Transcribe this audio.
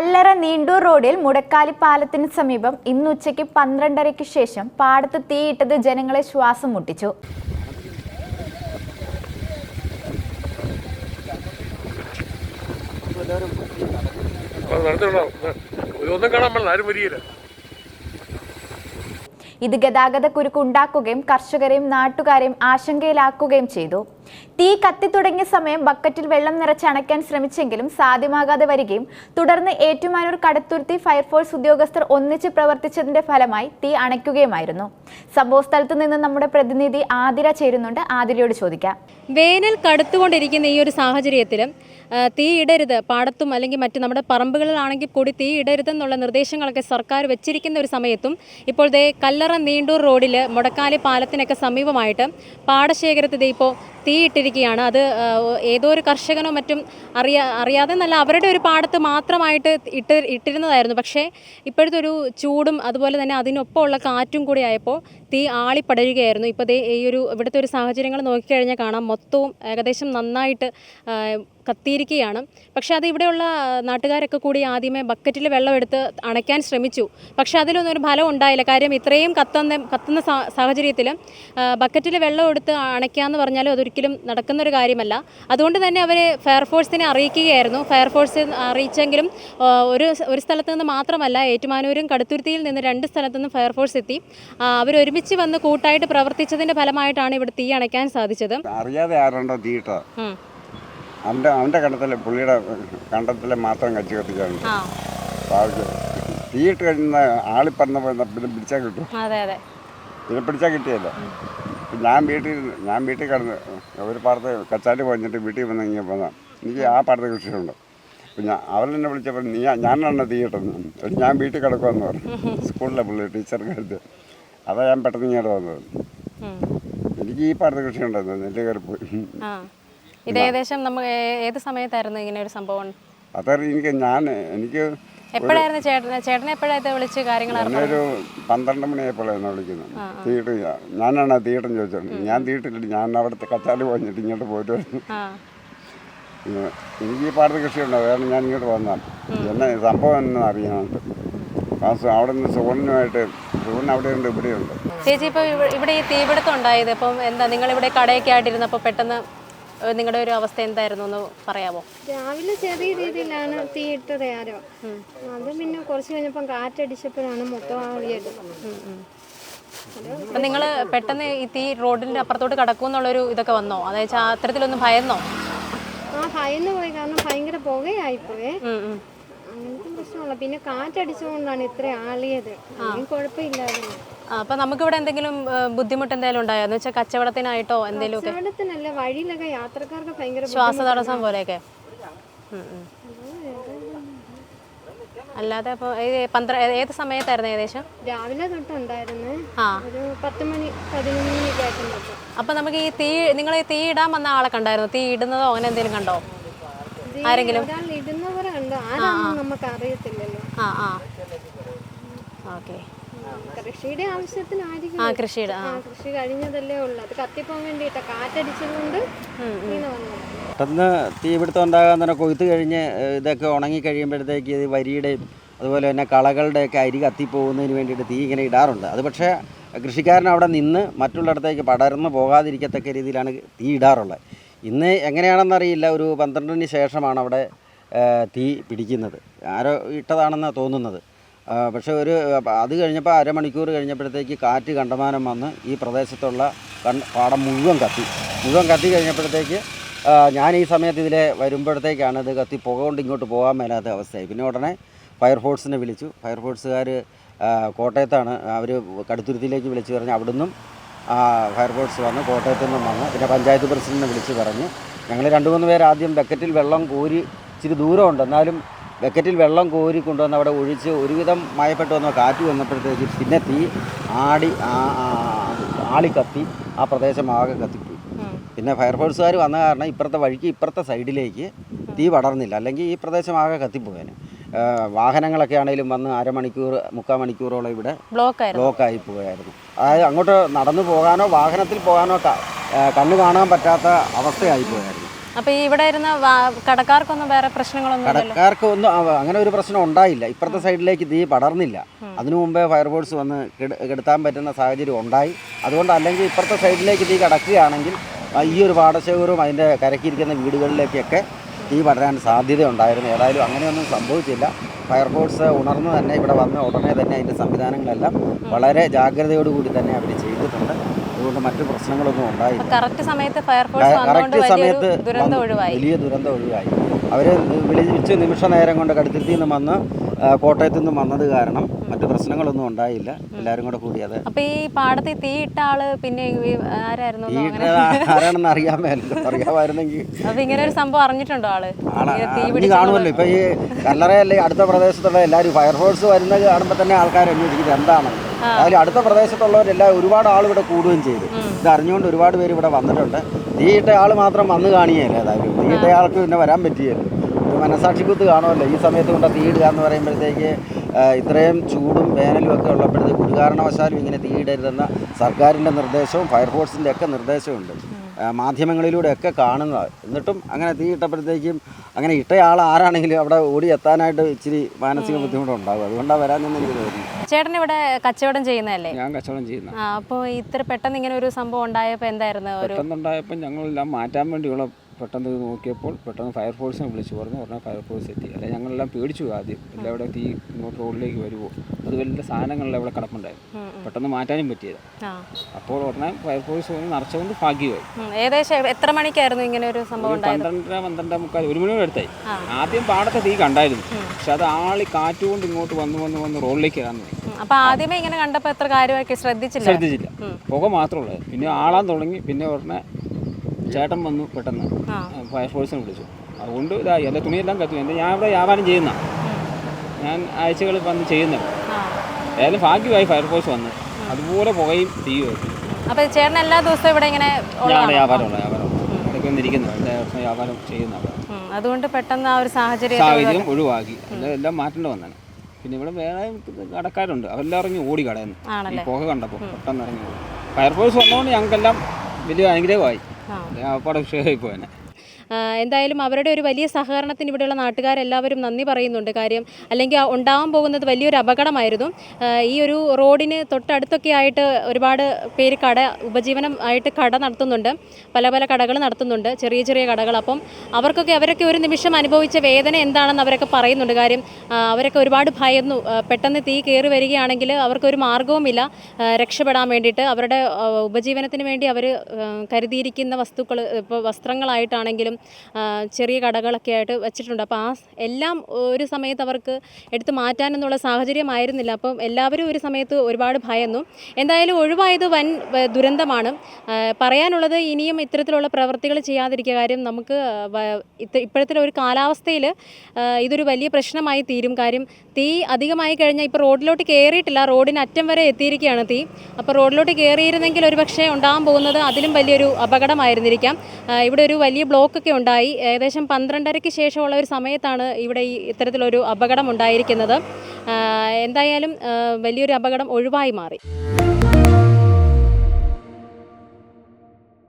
കല്ലറ നീണ്ടൂർ റോഡിൽ മുടക്കാലി പാലത്തിന് സമീപം ഇന്ന് ഉച്ചയ്ക്ക് പന്ത്രണ്ടരയ്ക്ക് ശേഷം പാടത്ത് തീയിട്ടത് ജനങ്ങളെ ശ്വാസം മുട്ടിച്ചു. ഇത് ഗതാഗത കുരുക്ക് ഉണ്ടാക്കുകയും കർഷകരെയും നാട്ടുകാരെയും ആശങ്കയിലാക്കുകയും ചെയ്തു. തീ കത്തിത്തുടങ്ങിയ സമയം ബക്കറ്റിൽ വെള്ളം നിറച്ച് അണയ്ക്കാൻ ശ്രമിച്ചെങ്കിലും സാധ്യമാകാതെ വരികയും തുടർന്ന് ഏറ്റുമാനൂർ കടത്തുരുത്തി ഫയർഫോഴ്സ് ഉദ്യോഗസ്ഥർ ഒന്നിച്ച് പ്രവർത്തിച്ചതിന്റെ ഫലമായി തീ അണയ്ക്കുകയുമായിരുന്നു. സംഭവസ്ഥലത്ത് നിന്ന് നമ്മുടെ പ്രതിനിധി ആതിര ചേരുന്നുണ്ട്. ആതിരയോട് ചോദിക്കാം. വേനൽ കടുത്തുകൊണ്ടിരിക്കുന്ന ഈ ഒരു സാഹചര്യത്തിൽ തീ ഇടരുത് പാടത്തും അല്ലെങ്കിൽ മറ്റ് നമ്മുടെ പറമ്പുകളിലാണെങ്കിൽ കൂടി തീ ഇടരുതെന്നുള്ള നിർദ്ദേശങ്ങളൊക്കെ സർക്കാർ വെച്ചിരിക്കുന്ന ഒരു സമയത്തും ഇപ്പോൾ ദേ കല്ലറ നീണ്ടൂർ റോഡിൽ മുടക്കാലി പാലത്തിനൊക്കെ സമീപമായിട്ട് പാടശേഖരത്തിൽ ഇപ്പോൾ തീ ഇട്ടിരിക്കുകയാണ് അത് ഏതോ ഒരു കർഷകനോ മറ്റും അറിയാ അറിയാതെ നല്ല അവരുടെ ഒരു പാടത്ത് മാത്രമായിട്ട് ഇട്ട് ഇട്ടിരുന്നതായിരുന്നു. പക്ഷേ ഇപ്പോഴത്തെ ഒരു ചൂടും അതുപോലെ തന്നെ അതിനൊപ്പമുള്ള കാറ്റും കൂടി ആയപ്പോൾ തീ ആളിപ്പടരുകയായിരുന്നു. ഇപ്പോൾ ദേ ഈ ഒരു ഇവിടുത്തെ ഒരു സാഹചര്യങ്ങൾ നോക്കിക്കഴിഞ്ഞാൽ കാണാം. മൊത്തവും ഏകദേശം നന്നായിട്ട് കത്തിയിരിക്കുകയാണ്. പക്ഷേ അത് ഇവിടെയുള്ള നാട്ടുകാരൊക്കെ കൂടി ആദ്യമേ ബക്കറ്റിൽ വെള്ളം എടുത്ത് അണയ്ക്കാൻ ശ്രമിച്ചു. പക്ഷേ അതിലൊന്നും ഒരു ഫലം ഉണ്ടായില്ല. കാര്യം ഇത്രയും കത്തുന്ന കത്തുന്ന സാഹചര്യത്തിൽ ബക്കറ്റിൽ വെള്ളം എടുത്ത് അണയ്ക്കാന്ന് പറഞ്ഞാലും അതൊരിക്കലും നടക്കുന്ന ഒരു കാര്യമല്ല. അതുകൊണ്ട് തന്നെ അവർ ഫയർഫോഴ്സിനെ അറിയിക്കുകയായിരുന്നു. ഫയർഫോഴ്സ് അറിയിച്ചെങ്കിലും ഒരു ഒരു സ്ഥലത്ത് നിന്ന് മാത്രമല്ല ഏറ്റുമാനൂരും കടുത്തുരുത്തിയിൽ നിന്ന് രണ്ട് സ്ഥലത്തു നിന്ന് ഫയർഫോഴ്സ് എത്തി. അവർ ഒരുമിച്ച് വന്ന് കൂട്ടായിട്ട് പ്രവർത്തിച്ചതിന്റെ ഫലമായിട്ടാണ് ഇവിടെ തീ അണയ്ക്കാൻ സാധിച്ചത്. അറിയാതെ ആരണ്ടോ തീയിട്ട. അവന്റെ അവന്റെ കണ്ടത്തിലെ പുള്ളിയുടെ കണ്ടത്തിലെ മാത്രം കച്ചി ആവശ്യം തീയിട്ട് കഴിയുന്ന ആളി പറഞ്ഞ പിടിച്ചാൽ കിട്ടും പിന്നെ പിടിച്ചാൽ കിട്ടിയല്ലോ. ഞാൻ വീട്ടിൽ ഞാൻ വീട്ടിൽ കിടന്ന് ഒരു പാടത്ത് കച്ചാലി പോഞ്ഞിട്ട് വീട്ടിൽ വന്ന് ഇങ്ങനെ പോന്നാ. എനിക്ക് ആ പാടത്ത് കൃഷിയുണ്ട്. പിന്നെ അവൻ എന്നെ വിളിച്ചപ്പോൾ നീ ഞാനാണ് തീയിട്ടെന്ന് ഞാൻ വീട്ടിൽ കിടക്കുമെന്ന് പറഞ്ഞു. സ്കൂളിലെ പുള്ളി ടീച്ചർക്ക് അടുത്ത് അതാ ഞാൻ പെട്ടെന്ന് ഇങ്ങോട്ട് വന്നത്. എനിക്ക് ഈ പാടത്ത് കൃഷി ഉണ്ടായിരുന്നു നെല്ല് കയറി ആ. ഇത് ഏകദേശം നമ്മൾ ഏത് സമയത്തായിരുന്നു ഇങ്ങനെ ഒരു സംഭവം? അതറി എനിക്ക് ഞാൻ എനിക്ക് എപ്പോഴായിരുന്നു ചേട്ടനെ ചേട്ടനെ എപ്പോഴായിരുന്നു വിളിച്ച് കാര്യങ്ങൾ ഒരു പന്ത്രണ്ട് മണിയായപ്പോഴാണ് വിളിക്കുന്നത്. തീയിട്ട് ഞാനാണ് തീയിട്ടെന്ന് ചോദിച്ചത്. ഞാൻ തീട്ടില്ല ഞാൻ അവിടുത്തെ കച്ചാലി പോയിട്ട് ഇങ്ങോട്ട് പോയിട്ട് എനിക്ക് ഈ പാടത്ത് കൃഷിയുണ്ട് അതാണ് ഞാൻ ഇങ്ങോട്ട് വന്നാൽ എന്നെ സംഭവം എന്ന് അറിയാനുണ്ട് ആ സു- അവിടെ നിന്ന് സുഗുണനുമായിട്ട് സുഗുണൻ അവിടെയുണ്ട് ഇവിടെയുണ്ട് ചേച്ചി ഇപ്പോൾ ഇവിടെ ഈ തീപിടുത്തം ഉണ്ടായത് ഇപ്പം എന്താ നിങ്ങളിവിടെ കടയൊക്കെ ആയിട്ടിരുന്നപ്പോൾ പെട്ടെന്ന് നിങ്ങളുടെ ഒരു അവസ്ഥ എന്തായിരുന്നു എന്ന് പറയാമോ? രാവിലെ ചെറിയ രീതിയിലാണ് തീ ഇട്ടത് ആരോ അത് പിന്നെ കുറച്ച് കഴിഞ്ഞപ്പം കാറ്റടിച്ചപ്പോഴാണ് മൊത്തം ആവിയെടുക്കുന്നത് അപ്പം നിങ്ങൾ പെട്ടെന്ന് ഈ തീ റോഡിന്റെ അപ്പുറത്തോട്ട് കടക്കുമെന്നുള്ളൊരു ഇതൊക്കെ വന്നോ? അതായത് അത്തരത്തിലൊന്ന് ഭയന്നോ? ആ ഭയന്ന് പോയി. കാരണം ഭയങ്കര പുകയായിപ്പോയേ. അങ്ങനത്തെ പ്രശ്നമുള്ള പിന്നെ കാറ്റടിച്ചുകൊണ്ടാണ് ഇത്ര ആളിയത്. കുഴപ്പമില്ലായിരുന്നു. ആ, അപ്പം നമുക്കിവിടെ എന്തെങ്കിലും ബുദ്ധിമുട്ട് എന്തെങ്കിലും ഉണ്ടായോ എന്ന് വെച്ചാൽ കച്ചവടത്തിനായിട്ടോ എന്തെങ്കിലും കച്ചവടത്തിനല്ല വഴിയിലൊക്കെ യാത്രക്കാർക്ക് ഭയങ്കര ശ്വാസതടസ്സം പോലെയൊക്കെ. അല്ലാതെ അപ്പോൾ പന്ത്രണ്ട് ഏത് സമയത്തായിരുന്നു ഏകദേശം? രാവിലെ തൊട്ടുണ്ടായിരുന്നു. ഒരു പത്ത് മണി പതിനൊന്ന് മണിയൊക്കെ ആയിട്ടുണ്ടപ്പോൾ അപ്പോൾ നമുക്ക് ഈ തീ നിങ്ങൾ തീ ഇടാൻ വന്ന ആളെ കണ്ടായിരുന്നു തീ ഇടുന്നതോ അങ്ങനെ എന്തെങ്കിലും കണ്ടോ? ആരെങ്കിലും ഒരാൾ ഇടുന്നവരെ കണ്ടു ആരാണെന്ന് നമുക്ക് അറിയത്തില്ലല്ലോ ആ. ആ ഓക്കെ. കൃഷിയുടെ ആവശ്യത്തിനായിരിക്കും ആ കൃഷിയുടെ ആ. ആ കൃഷി കഴിഞ്ഞതല്ലേ ഉള്ളൂ. അത് കത്തിപ്പോകാൻ വേണ്ടിയിട്ടാ കാറ്റടിച്ചതുകൊണ്ട് ഇങ്ങനെ വന്നു പെട്ടെന്ന് തീപിടുത്തം ഉണ്ടാകാൻ തന്നെ കൊയ്ത്ത് കഴിഞ്ഞ് ഇതൊക്കെ ഉണങ്ങി കഴിയുമ്പോഴത്തേക്ക് ഇത് വരിയുടെയും അതുപോലെ തന്നെ കളകളുടെയൊക്കെ അരി കത്തിപ്പോകുന്നതിന് വേണ്ടിയിട്ട് തീ ഇങ്ങനെ ഇടാറുണ്ട്. അത് പക്ഷേ കൃഷിക്കാരൻ അവിടെ നിന്ന് മറ്റുള്ളിടത്തേക്ക് പടർന്ന് പോകാതിരിക്കത്തക്ക രീതിയിലാണ് തീ ഇടാറുള്ളത്. ഇന്ന് എങ്ങനെയാണെന്നറിയില്ല. ഒരു പന്ത്രണ്ടിന് ശേഷമാണ് അവിടെ തീ പിടിക്കുന്നത്. ആരോ ഇട്ടതാണെന്നാണ് തോന്നുന്നത്. പക്ഷേ ഒരു അത് കഴിഞ്ഞപ്പോൾ അരമണിക്കൂർ കഴിഞ്ഞപ്പോഴത്തേക്ക് കാറ്റ് കണ്ടമാനം വന്ന് ഈ പ്രദേശത്തുള്ള കൺ പാടം മുഴുവൻ കത്തി. മുഴുവൻ കത്തി കഴിഞ്ഞപ്പോഴത്തേക്ക് ഞാൻ ഈ സമയത്ത് ഇതിലെ വരുമ്പോഴത്തേക്കാണ് ഇത് കത്തി പുക കൊണ്ട് ഇങ്ങോട്ട് പോകാൻ മേലാത്ത അവസ്ഥയായി. പിന്നെ ഉടനെ ഫയർഫോഴ്സിനെ വിളിച്ചു. ഫയർഫോഴ്സുകാർ കോട്ടയത്താണ് അവർ കടുത്തുരുത്തിയിലേക്ക് വിളിച്ചു പറഞ്ഞ് അവിടുന്നും ഫയർഫോഴ്സ് വന്ന് കോട്ടയത്തു നിന്നും വന്ന് പിന്നെ പഞ്ചായത്ത് പ്രസിഡന്റിനെ വിളിച്ച് പറഞ്ഞ്. ഞങ്ങൾ രണ്ട് മൂന്ന് പേര് ആദ്യം ബക്കറ്റിൽ വെള്ളം കോരി ഇച്ചിരി ദൂരമുണ്ട്. എന്നാലും ബക്കറ്റിൽ വെള്ളം കോരി കൊണ്ടുവന്ന് അവിടെ ഒഴിച്ച് ഒരുവിധം മയപ്പെട്ട് വന്ന കാറ്റ് വന്നപ്പോഴത്തേക്ക് പിന്നെ തീ ആടി ആ- ആളി കത്തി ആ പ്രദേശം ആകെ കത്തിപ്പോയി. പിന്നെ ഫയർഫോഴ്സുകാർ വന്ന കാരണം ഇപ്പുറത്തെ വഴിക്ക് ഇപ്പുറത്തെ സൈഡിലേക്ക് തീ പടർന്നില്ല. അല്ലെങ്കിൽ ഈ പ്രദേശം ആകെ കത്തിപ്പോയേനെ. വാഹനങ്ങളൊക്കെ ആണെങ്കിലും വന്ന് അരമണിക്കൂർ മുക്കാൽ മണിക്കൂറോളം ഇവിടെ ബ്ലോക്കായി പോയായിരുന്നു. അതായത് അങ്ങോട്ട് നടന്നു പോകാനോ വാഹനത്തിൽ പോകാനോ കണ്ണു കാണാൻ പറ്റാത്ത അവസ്ഥയായി പോയായിരുന്നു. അപ്പോൾ ഈ ഇവിടെ ഇരുന്ന കടക്കാർക്കൊന്നും വേറെ പ്രശ്നങ്ങളൊന്നും കടക്കാർക്ക് ഒന്നും അങ്ങനെ ഒരു പ്രശ്നം ഉണ്ടായില്ല. ഇപ്പുറത്തെ സൈഡിലേക്ക് തീ പടർന്നില്ല. അതിനു മുമ്പേ ഫയർഫോഴ്സ് വന്ന് കെടുത്താൻ പറ്റുന്ന സാഹചര്യം ഉണ്ടായി. അതുകൊണ്ട് അല്ലെങ്കിൽ ഇപ്പുറത്തെ സൈഡിലേക്ക് തീ കടക്കുകയാണെങ്കിൽ ഈ ഒരു പാടശേഖരവും അതിന്റെ കരക്കിരിക്കുന്ന വീടുകളിലേക്കൊക്കെ തീ പടരാൻ സാധ്യത ഉണ്ടായിരുന്നു ഏതായാലും അങ്ങനെയൊന്നും സംഭവിച്ചില്ല. ഫയർഫോഴ്സ് ഉണർന്നു തന്നെ ഇവിടെ വന്ന ഉടനെ തന്നെ അതിന്റെ സംവിധാനങ്ങളെല്ലാം വളരെ ജാഗ്രതയോടുകൂടി തന്നെ അവർ ചെയ്തിട്ടുണ്ട്. അതുകൊണ്ട് മറ്റു പ്രശ്നങ്ങളൊന്നും ഉണ്ടായില്ല. കറക്റ്റ് സമയത്ത് ഫയർഫോഴ്സ് വന്നുകൊണ്ട് കറക്റ്റ് വലിയൊരു സമയത്ത് ദുരന്തം ഒഴിവായി. വലിയ ദുരന്തം ഒഴിവായി. അവർ വിളിച്ച് നിമിഷ നേരം കൊണ്ട് കടുത്തിരുത്തി നിന്ന് വന്ന് കോട്ടയത്ത് നിന്നും വന്നത് കാരണം മറ്റു പ്രശ്നങ്ങളൊന്നും ഉണ്ടായില്ല. എല്ലാവരും കൂടെ കൂടി അത് അപ്പൊ ഈ പാടത്ത് തീ ഇട്ട ആൾ പിന്നെ ആരായിരുന്നു ആരാണെന്ന് അറിയാമല്ലോ അറിയാമായിരുന്നെങ്കിൽ അപ്പൊ ഇങ്ങനെ ഒരു സംഭവം അറിഞ്ഞിട്ടുണ്ടോ ആൾ? അറിഞ്ഞ് കാണുമല്ലോ. ഇപ്പൊ ഈ കല്ലറയല്ലേ അടുത്ത പ്രദേശത്തുള്ള എല്ലാവരും ഫയർഫോഴ്സ് വരുന്നത് കാണുമ്പോൾ തന്നെ ആൾക്കാർ അന്വേഷിക്കുന്നത് എന്താണ് അതിൽ അടുത്ത പ്രദേശത്തുള്ളവരെല്ലാം ഒരുപാട് ആൾ ഇവിടെ കൂടുകയും ചെയ്തു. ഇത് അറിഞ്ഞുകൊണ്ട് ഒരുപാട് പേര് ഇവിടെ വന്നിട്ടുണ്ട്. തീയിട്ട ആൾ മാത്രം വന്ന് കാണുകയല്ലേ ഏതായാലും തീയിട്ട ആൾക്ക് പിന്നെ വരാൻ പറ്റിയല്ലോ ഒരു മനസാക്ഷിക്കുത്ത് കാണുമല്ലോ. ഈ സമയത്ത് കൊണ്ട് തീയിടുക എന്ന് പറയുമ്പോഴത്തേക്ക് ഇത്രയും ചൂടും വേനലും ഒക്കെ ഉള്ളപ്പോഴത്തേക്ക് ഒരു കാരണവശാലും ഇങ്ങനെ തീയിടരുതെന്ന സർക്കാരിന്റെ നിർദ്ദേശവും ഫയർഫോഴ്സിന്റെ ഒക്കെ നിർദ്ദേശമുണ്ട് മാധ്യമങ്ങളിലൂടെയൊക്കെ കാണുന്നത്. എന്നിട്ടും അങ്ങനെ തീ ഇട്ടപ്പോഴത്തേക്കും അങ്ങനെ ഇട്ടയാൾ ആരാണെങ്കിലും അവിടെ ഓടി എത്താനായിട്ട് ഇച്ചിരി മാനസിക ബുദ്ധിമുട്ടുണ്ടാകും അതുകൊണ്ടാണ് വരാനെന്ന് എനിക്ക് തോന്നുന്നു. ചേട്ടൻ ഇവിടെ കച്ചവടം ചെയ്യുന്നതല്ലേ? ഞാൻ കച്ചവടം ചെയ്യുന്ന. അപ്പോൾ ഇത്ര പെട്ടെന്ന് ഇങ്ങനെ ഒരു സംഭവം ഉണ്ടായപ്പോൾ എന്തായിരുന്നു? ഒരു പെട്ടെന്നുണ്ടായപ്പോൾ ഞങ്ങളെല്ലാം മാറ്റാൻ വേണ്ടിയുള്ള പെട്ടെന്ന് നോക്കിയപ്പോൾ പെട്ടെന്ന് ഫയർഫോഴ്സിനെ വിളിച്ചു പറഞ്ഞു. പറഞ്ഞാൽ ഫയർഫോഴ്സ് എത്തി. അല്ലെ ഞങ്ങളെല്ലാം പേടിച്ചു ആദ്യം. എല്ലാവരും തീ ഇങ്ങോട്ട് റോഡിലേക്ക് വരുമോ അത് വലിയ അവിടെ ഇവിടെ കിടപ്പുണ്ടായിരുന്നു പെട്ടെന്ന് മാറ്റാനും പറ്റിയത്. അപ്പോൾ ഉടനെ ഫയർഫോഴ്സ് നിറച്ചുകൊണ്ട് ഭാഗ്യമായി. ഏകദേശം എത്ര മണിക്കായിരുന്നു ഇങ്ങനെ ഒരു സംഭവം പന്ത്രണ്ടര പന്ത്രണ്ടേ മുക്കാൽ ഒരു മണിയോടെ അടുത്തായി. ആദ്യം പാടത്തെ തീ കണ്ടായിരുന്നു. പക്ഷെ അത് ആളി കാറ്റുകൊണ്ട് ഇങ്ങോട്ട് വന്ന് വന്ന് വന്ന് റോഡിലേക്ക് ഇടാൻ തുടങ്ങി. അപ്പൊ ആദ്യമേ ഇങ്ങനെ കണ്ടപ്പോ എത്ര കാര്യമാക്കി ശ്രദ്ധിച്ചില്ല? ശ്രദ്ധിച്ചില്ല. പുക മാത്രമേ പിന്നെ ആളാൻ തുടങ്ങി. പിന്നെ ഉടനെ ചേട്ടൻ വന്നു പെട്ടെന്ന് ഫയർഫോഴ്സിനെ വിളിച്ചു. അതുകൊണ്ട് ഇതായി. എന്റെ തുണിയെല്ലാം കത്തി എന്റെ ഞാൻ ഇവിടെ വ്യാപാരം ചെയ്യുന്ന. ഞാൻ ആഴ്ചകളിൽ വന്ന് ചെയ്യുന്നത്. ആ ഏതായാലും ഭാഗ്യമായി ഫയർഫോഴ്സ് വന്ന്. അതുപോലെ പുകയും തീയുമായിരുന്നു അപ്പൊ ചേട്ടൻ എല്ലാ ദിവസവും ഇവിടെ ഇങ്ങനെ ഞാൻ? വ്യാപാരമുള്ള വ്യാപാരം ഇടയ്ക്ക് വന്നിരിക്കുന്നത് എല്ലാ ദിവസവും വ്യാപാരം ചെയ്യുന്നതാണ് ഉം, അതുകൊണ്ട് പെട്ടെന്ന് ആ ഒരു സാഹചര്യം സാഹചര്യം ഒഴിവാക്കി. എല്ലാം എല്ലാം മാറ്റേണ്ട വന്നാണ്. പിന്നെ ഇവിടെ വേറെ കടക്കാരുണ്ട്. അവരെല്ലാം ഇറങ്ങി ഓടി കടയുന്നു. ഈ ആണല്ലേ? പുക കണ്ടപ്പോൾ പെട്ടെന്ന് ഇറങ്ങി ഓടി. ഫയർഫോഴ്സ് വന്നതുകൊണ്ട് ഞങ്ങൾക്കെല്ലാം വലിയ അനുഗ്രഹമായി. അപ്പാടെ വിഷയമായി പോയനെ. ആ, എന്തായാലും അവരുടെ ഒരു വലിയ സഹകരണത്തിന് ഇവിടെയുള്ള നാട്ടുകാരെല്ലാവരും നന്ദി പറയുന്നുണ്ട്. കാര്യം അല്ലെങ്കിൽ ഉണ്ടാവാൻ പോകുന്നത് വലിയൊരു അപകടമായിരുന്നു. ഈ ഒരു റോഡിന് തൊട്ടടുത്തൊക്കെ ആയിട്ട് ഒരുപാട് പേര് കട ഉപജീവനം ആയിട്ട് കട നടത്തുന്നുണ്ട്. പല പല കടകൾ നടത്തുന്നുണ്ട്. ചെറിയ ചെറിയ കടകൾ. അപ്പം അവർക്കൊക്കെ അവരൊക്കെ ഒരു നിമിഷം അനുഭവിച്ച വേദന എന്താണെന്ന് അവരൊക്കെ പറയുന്നുണ്ട്. കാര്യം അവരൊക്കെ ഒരുപാട് ഭയന്നു. പെട്ടെന്ന് തീ കയറി വരികയാണെങ്കിൽ അവർക്കൊരു മാർഗവുമില്ല രക്ഷപ്പെടാൻ വേണ്ടിയിട്ട് അവരുടെ ഉപജീവനത്തിന് വേണ്ടി അവർ കരുതിയിരിക്കുന്ന വസ്തുക്കൾ ഇപ്പോൾ വസ്ത്രങ്ങളായിട്ടാണെങ്കിലും ചെറിയ കടകളൊക്കെ ആയിട്ട് വെച്ചിട്ടുണ്ട്. അപ്പോൾ ആ എല്ലാം ഒരു സമയത്ത് അവർക്ക് എടുത്ത് മാറ്റാനെന്നുള്ള സാഹചര്യമായിരുന്നില്ല. അപ്പം എല്ലാവരും ഒരു സമയത്ത് ഒരുപാട് ഭയന്നു. എന്തായാലും ഒഴിവായത് വൻ ദുരന്തമാണ്. പറയാനുള്ളത് ഇനിയും ഇത്തരത്തിലുള്ള പ്രവൃത്തികൾ ചെയ്യാതിരിക്കുക കാര്യം നമുക്ക് ഇപ്പോഴത്തെ ഒരു കാലാവസ്ഥയിൽ ഇതൊരു വലിയ പ്രശ്നമായി തീരും കാര്യം. തീ അധികമായി കഴിഞ്ഞാൽ ഇപ്പോൾ റോഡിലോട്ട് കയറിയിട്ടില്ല റോഡിന് അറ്റം വരെ എത്തിയിരിക്കുകയാണ് തീ. അപ്പോൾ റോഡിലോട്ട് കയറിയിരുന്നെങ്കിൽ ഒരു പക്ഷേ ഉണ്ടാകാൻ പോകുന്നത് അതിലും വലിയൊരു അപകടമായിരുന്നിരിക്കാം. ഇവിടെ ഒരു വലിയ ബ്ലോക്കൊക്കെ ഉണ്ടായി. ഏകദേശം പന്ത്രണ്ടരയ്ക്ക് ശേഷമുള്ള ഒരു സമയത്താണ് ഇവിടെ ഈ ഇത്തരത്തിലൊരു അപകടം ഉണ്ടായിരിക്കുന്നത്. എന്തായാലും വലിയൊരു അപകടം ഒഴിവായി മാറി.